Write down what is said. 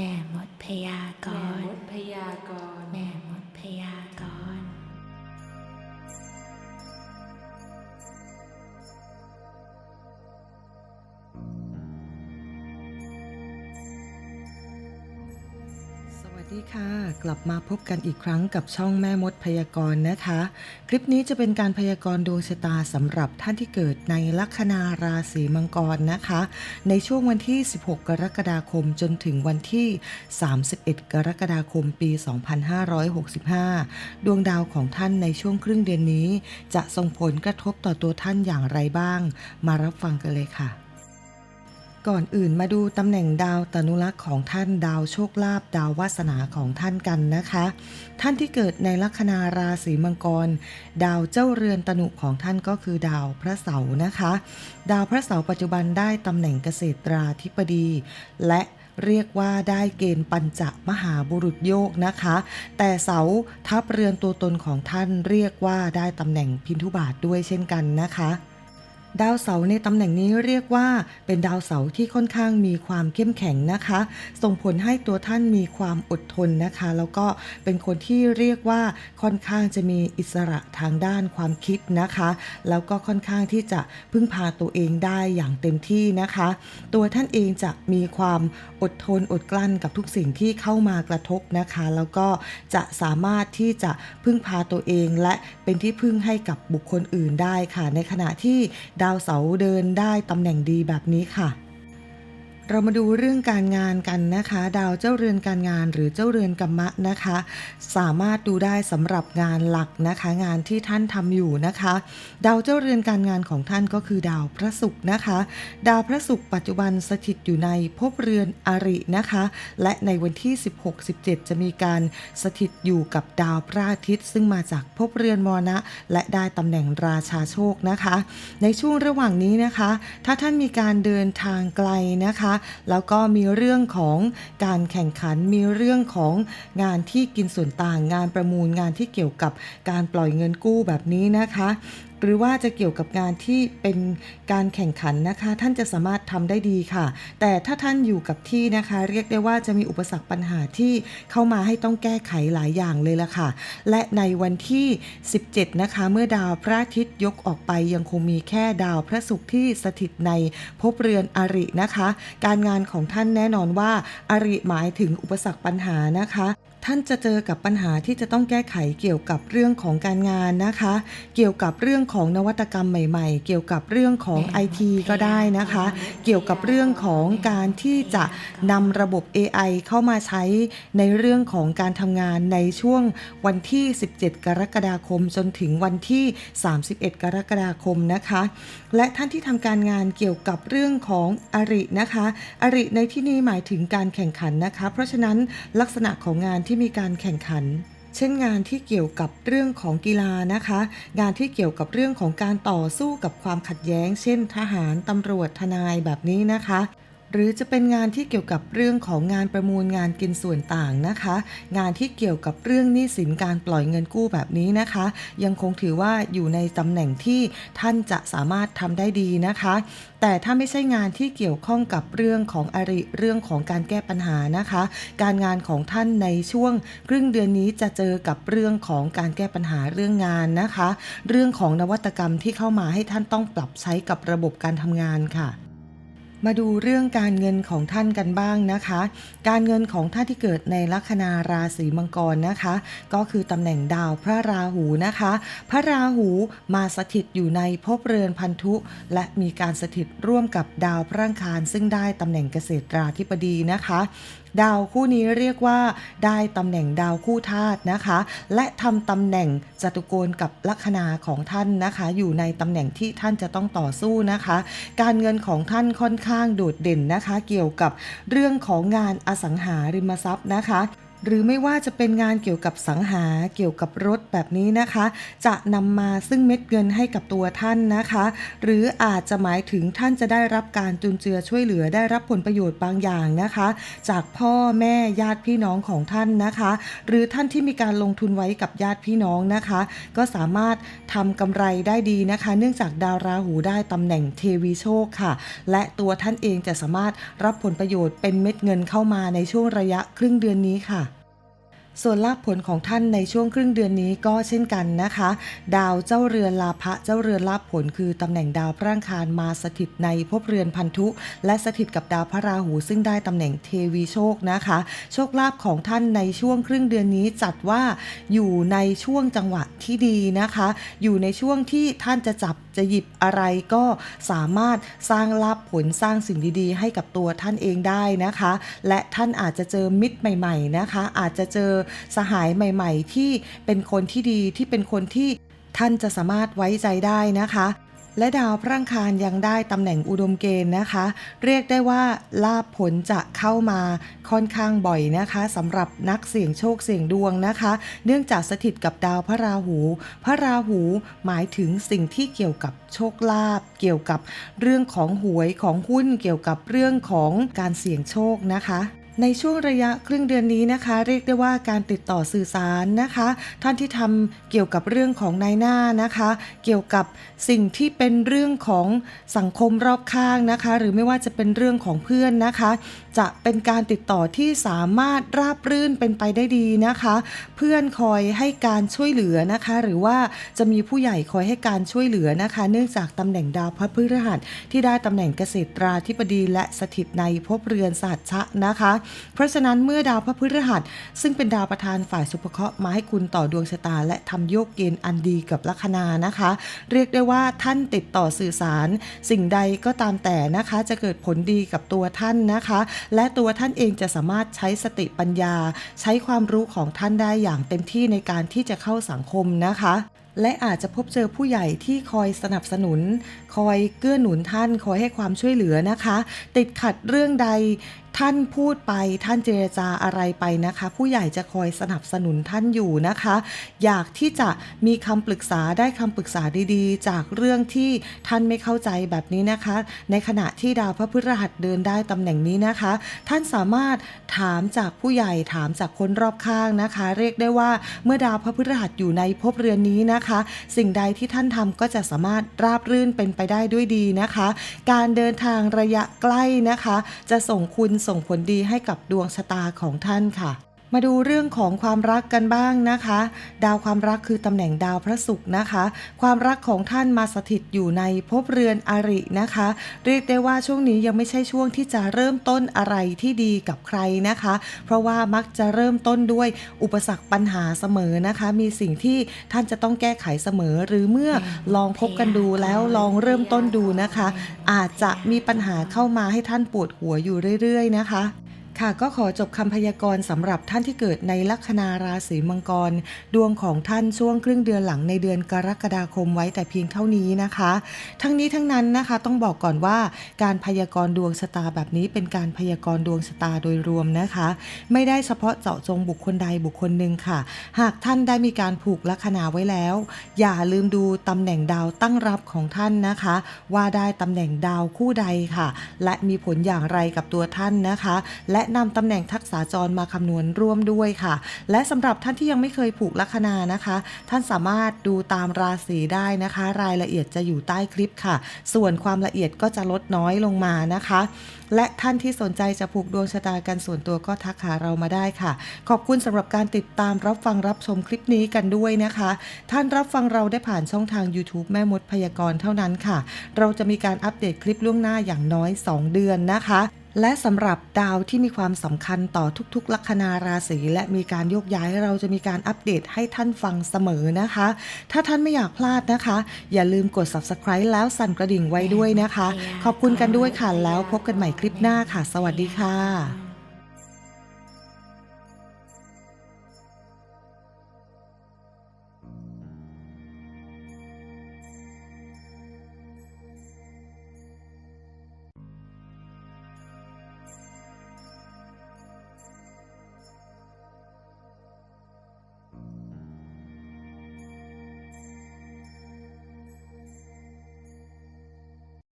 ม่มดพยากแม่รมณ์ดพยากรณ์แม่มดพยากร ค่ะ กลับมาพบกันอีกครั้งกับช่องแม่มดพยากรณ์นะคะ คลิปนี้จะเป็นการพยากรณ์ดวงชะตาสำหรับท่านที่เกิดในลัคนาราศีมังกรนะคะ ในช่วงวันที่ 16 กรกฎาคมจนถึงวันที่ 31 กรกฎาคมปี 2565 ดวงดาวของท่านในช่วงครึ่งเดือนนี้ จะส่งผลกระทบต่อตัวท่านอย่างไรบ้าง มารับฟังกันเลยค่ะ ก่อนอื่นมาดูตำแหน่งดาวตนุรักษ์ของท่านดาวโชคลาภดาววาสนาของท่านกันนะคะ ท่านที่เกิดในลัคนาราศีมังกร ดาวเจ้าเรือนตนุของท่านก็คือดาวพระเสาร์นะคะ ดาวพระเสาร์ปัจจุบันได้ตำแหน่งเกษตราธิบดี และเรียกว่าได้เกณฑ์ปัญจมหาบุรุษโยกนะคะ แต่เสาทับเรือนตัวตนของท่านเรียกว่าได้ตำแหน่งพินทุบาทด้วยเช่นกันนะคะ ดาวเสาร์ในตำแหน่งนี้เรียกว่าเป็นดาวเสาร์ที่ค่อนข้างมีความเข้มแข็งนะคะ ส่งผลให้ตัวท่านมีความอดทนนะคะ แล้วก็เป็นคนที่เรียกว่าค่อนข้างจะมีอิสระทางด้านความคิดนะคะ แล้วก็ค่อนข้างที่จะพึ่งพาตัวเองได้อย่างเต็มที่นะคะ ตัวท่านเองจะมีความอดทนอดกลั้นกับทุกสิ่งที่เข้ามากระทบนะคะ แล้วก็จะสามารถที่จะพึ่งพาตัวเองและเป็นที่พึ่งให้กับบุคคลอื่นได้ค่ะ ในขณะที่ดาวเสาร์เดินได้ตำแหน่งดีแบบนี้ค่ะ เรามาดูเรื่องการงานกันนะคะ ดาวเจ้าเรือนการงานหรือเจ้าเรือนกรรมะนะคะ สามารถดูได้สำหรับงานหลักนะคะ งานที่ท่านทำอยู่นะคะ ดาวเจ้าเรือนการงานของท่านก็คือดาวพระศุกร์นะคะ ดาวพระศุกร์ปัจจุบันสถิตอยู่ในภพเรือนอรินะคะ และในวันที่ 16-17 จะมีการสถิตอยู่กับดาวพระอาทิตย์ ซึ่งมาจากภพเรือนมรณะ และได้ตำแหน่งราชาโชคนะคะ ในช่วงระหว่างนี้นะคะ ถ้าท่านมีการเดินทางไกลนะคะแล้วก็มีเรื่องของการแข่งขันมีเรื่องของงานที่กินส่วนต่างงานประมูลงานที่เกี่ยวกับการปล่อยเงินกู้แบบนี้นะคะ หรือว่าจะเกี่ยวกับงานที่เป็นการแข่งขันนะคะ ท่านจะสามารถทำได้ดีค่ะ แต่ถ้าท่านอยู่กับที่นะคะ เรียกได้ว่าจะมีอุปสรรคปัญหาที่เข้ามาให้ต้องแก้ไขหลายอย่างเลยละค่ะ และในวันที่ 17 นะคะ เมื่อดาวพระอาทิตย์ยกออกไปยังคงมีแค่ดาวพระศุกร์ที่สถิตในภพเรือนอรินะคะ การงานของท่านแน่นอนว่าอริหมายถึงอุปสรรคปัญหานะคะ ท่านจะเจอกับปัญหาที่จะต้องแก้ไขเกี่ยวกับเรื่องของการงานนะคะ เกี่ยวกับเรื่องของนวัตกรรมใหม่ ๆ เกี่ยวกับเรื่องของแม่ IT ก็ได้นะคะ เกี่ยวกับเรื่องของการที่จะนำระบบ AI เข้ามาใช้ในเรื่องของการทำงานในช่วงวันที่ 17 กรกฎาคม จนถึงวันที่ 31 กรกฎาคมนะคะ และท่านที่ทำการงานเกี่ยวกับเรื่องของอรินะคะ อริในที่นี้หมายถึงการแข่งขันนะคะ เพราะฉะนั้นลักษณะของงานที่มีการแข่งขัน เช่นงานที่เกี่ยวกับเรื่องของกีฬานะคะ งานที่เกี่ยวกับเรื่องของการต่อสู้กับความขัดแย้ง เช่น ทหารตำรวจทนายแบบนี้นะคะ หรือจะเป็นงานที่เกี่ยวกับเรื่องของงานประมูลงานกินส่วนต่างนะคะ งานที่เกี่ยวกับเรื่องหนี้สินการปล่อยเงินกู้แบบนี้นะคะ ยังคงถือว่าอยู่ในตำแหน่งที่ท่านจะสามารถทำได้ดีนะคะ แต่ถ้าไม่ใช่งานที่เกี่ยวข้องกับเรื่องของอริเรื่องของการแก้ปัญหานะคะ การงานของท่านในช่วงครึ่งเดือนนี้จะเจอกับเรื่องของการแก้ปัญหาเรื่องงานนะคะ เรื่องของนวัตกรรมที่เข้ามาให้ท่านต้องปรับใช้กับระบบการทำงานค่ะ มาดูเรื่องการเงินของท่านกันบ้างนะคะ การเงินของท่านที่เกิดในลัคนาราศีมังกรนะคะ ก็คือตำแหน่งดาวพระราหูนะคะ พระราหูมาสถิตอยู่ในภพเรือนพันธุ และมีการสถิตร่วมกับดาวพระอังคารซึ่งได้ตำแหน่งเกษตราธิบดีนะคะดาวคู่นี้เรียกว่าได้ตำแหน่งดาวคู่ธาตุนะคะ และทำตำแหน่งจตุโกณกับลัคนาของท่านนะคะ อยู่ในตำแหน่งที่ท่านจะต้องต่อสู้นะคะ การเงินของท่านค่อนข้างข้างโดดเด่นนะคะ เกี่ยวกับเรื่องของงานอสังหาริมทรัพย์นะคะ หรือไม่ว่าจะเป็นงานเกี่ยวกับสังหาเกี่ยวกับรถแบบนี้นะคะ จะนำมาซึ่งเม็ดเงินให้กับตัวท่านนะคะ หรืออาจจะหมายถึงท่านจะได้รับการจุนเจือช่วยเหลือได้รับผลประโยชน์บางอย่างนะคะ จากพ่อแม่ญาติพี่น้องของท่านนะคะ หรือท่านที่มีการลงทุนไว้กับญาติพี่น้องนะคะ ก็สามารถทำกำไรได้ดีนะคะ เนื่องจากดาวราหูได้ตำแหน่งเทวีโชคค่ะ และตัวท่านเองจะสามารถรับผลประโยชน์เป็นเม็ดเงินเข้ามาในช่วงระยะครึ่งเดือนนี้ค่ะ ส่วนลาภผลของท่านในช่วงครึ่งเดือนนี้ก็เช่นกันนะคะ ดาวเจ้าเรือนลาภะเจ้าเรือนลาภผลคือตำแหน่งดาวพระอังคารมาสถิตในภพเรือนพันธุ และสถิตกับดาวพระราหูซึ่งได้ตำแหน่งเทวีโชคนะคะ โชคลาภของท่านในช่วงครึ่งเดือนนี้จัดว่าอยู่ในช่วงจังหวะที่ดีนะคะ อยู่ในช่วงที่ท่านจะจับจะหยิบอะไรก็สามารถสร้างลาภผลสร้างสิ่งดีๆ ให้กับตัวท่านเองได้นะคะ และท่านอาจจะเจอมิตรใหม่ ๆ นะคะ อาจจะเจอสหายใหม่ ๆ ที่เป็นคนที่ดีที่เป็นคนที่ท่านจะสามารถไว้ใจได้นะคะ และดาวพระอังคารยังได้ตำแหน่งอุดมเกณฑ์นะคะ เรียกได้ว่าลาภผลจะเข้ามาค่อนข้างบ่อยนะคะสำหรับนักเสี่ยงโชคเสี่ยงดวงนะคะ เนื่องจากสถิตกับดาวพระราหู พระราหูหมายถึงสิ่งที่เกี่ยวกับโชคลาภเกี่ยวกับเรื่องของหวยของหุ้นเกี่ยวกับเรื่องของการเสี่ยงโชคนะคะ ในช่วงระยะครึ่งเดือนนี้นะคะ เรียกได้ว่าการติดต่อสื่อสารนะคะ ท่านที่ทำเกี่ยวกับเรื่องของนายหน้านะคะ เกี่ยวกับสิ่งที่เป็นเรื่องของสังคมรอบข้างนะคะ หรือไม่ว่าจะเป็นเรื่องของเพื่อนนะคะจะเป็นการติดต่อที่สามารถราบรื่นเป็นไปได้ดีนะคะ เพื่อนคอยให้การช่วยเหลือนะคะ หรือว่าจะมีผู้ใหญ่คอยให้การช่วยเหลือนะคะ เนื่องจากตำแหน่งดาวพระพฤหัสที่ได้ตำแหน่งเกษตราธิบดีและสถิตในภพเรือนสัตชะนะคะ เพราะฉะนั้นเมื่อดาวพระพฤหัส ซึ่งเป็นดาวประธานฝ่ายสุภเคราะห์มาให้คุณต่อดวงชะตา และทำโยกเกณฑ์อันดีกับลัคนานะคะ เรียกได้ว่าท่านติดต่อสื่อสาร สิ่งใดก็ตามแต่นะคะจะเกิดผลดีกับตัวท่านนะคะและตัวท่านเองจะสามารถใช้สติปัญญา ใช้ความรู้ของท่านได้อย่างเต็มที่ในการที่จะเข้าสังคมนะคะและอาจจะพบเจอผู้ใหญ่ที่คอยสนับสนุน คอยเกื้อหนุนท่าน คอยให้ความช่วยเหลือนะคะ ติดขัดเรื่องใดท่านพูดไปท่านเจรจาอะไรไปนะคะ ผู้ใหญ่จะคอยสนับสนุนท่านอยู่นะคะ อยากที่จะมีคำปรึกษาได้คำปรึกษาดีๆ จากเรื่องที่ท่านไม่เข้าใจแบบนี้นะคะ ในขณะที่ดาวพระพฤหัสเดินได้ตำแหน่งนี้นะคะ ท่านสามารถถามจากผู้ใหญ่ถามจากคนรอบข้างนะคะ เรียกได้ว่าเมื่อดาวพระพฤหัสอยู่ในภพเรือนนี้นะคะ สิ่งใดที่ท่านทำก็จะสามารถราบรื่นเป็นไปได้ด้วยดีนะคะ การเดินทางระยะใกล้นะคะ จะส่งคุณส่งผลดีให้กับดวงชะตาของท่านค่ะ มาดูเรื่องของความรักกันบ้างนะคะ ดาวความรักคือตำแหน่งดาวพระศุกร์นะคะ ความรักของท่านมาสถิตอยู่ในภพเรือนอรินะคะ เรียกได้ว่าช่วงนี้ยังไม่ใช่ช่วงที่จะเริ่มต้นอะไรที่ดีกับใครนะคะ เพราะว่ามักจะเริ่มต้นด้วยอุปสรรคปัญหาเสมอนะคะ มีสิ่งที่ท่านจะต้องแก้ไขเสมอ หรือเมื่อลองพบกันดูแล้วลองเริ่มต้นดูนะคะ อาจจะมีปัญหาเข้ามาให้ท่านปวดหัวอยู่เรื่อย ๆ นะคะ ค่ะก็ขอจบคำพยากรณ์สำหรับท่านที่เกิดในลัคนาราศีมังกร ดวงของท่านช่วงครึ่งเดือนหลังในเดือนกรกฎาคมไว้แต่เพียงเท่านี้นะคะ ทั้งนี้ทั้งนั้นนะคะต้องบอกก่อนว่าการพยากรณ์ดวงชะตาแบบนี้เป็นการพยากรณ์ดวงชะตาโดยรวมนะคะ ไม่ได้เฉพาะเจาะจงบุคคลใดบุคคลหนึ่งค่ะ หากท่านได้มีการผูกลัคนาไว้แล้ว อย่าลืมดูตำแหน่งดาวตั้งรับของท่านนะคะ ว่าได้ตำแหน่งดาวคู่ใดค่ะ และมีผลอย่างไรกับตัวท่านนะคะ และนำตำแหน่งทักษะจรมาคำนวณร่วมด้วยค่ะ และสำหรับท่านที่ยังไม่เคยผูกลัคนานะคะ ท่านสามารถดูตามราศีได้นะคะ รายละเอียดจะอยู่ใต้คลิปค่ะ ส่วนความละเอียดก็จะลดน้อยลงมานะคะ และท่านที่สนใจจะผูกดวงชะตากันส่วนตัวก็ทักหาเรามาได้ค่ะ ขอบคุณสำหรับการติดตามรับฟังรับชมคลิปนี้กันด้วยนะคะ ท่านรับฟังเราได้ผ่านช่องทาง YouTube แม่มดพยากรณ์เท่านั้นค่ะ เราจะมีการอัปเดตคลิปล่วงหน้าอย่างน้อย 2 เดือนนะคะ และสำหรับดาวที่มีความสำคัญต่อทุกๆ ลัคนาราศีและมีการโยกย้ายเราจะมีการอัปเดตให้ท่านฟังเสมอนะคะ ถ้าท่านไม่อยากพลาดนะคะ อย่าลืมกด subscribe แล้วสั่นกระดิ่งไว้ด้วยนะคะ ขอบคุณกันด้วยค่ะแล้วพบกันใหม่คลิปหน้าค่ะ สวัสดีค่ะ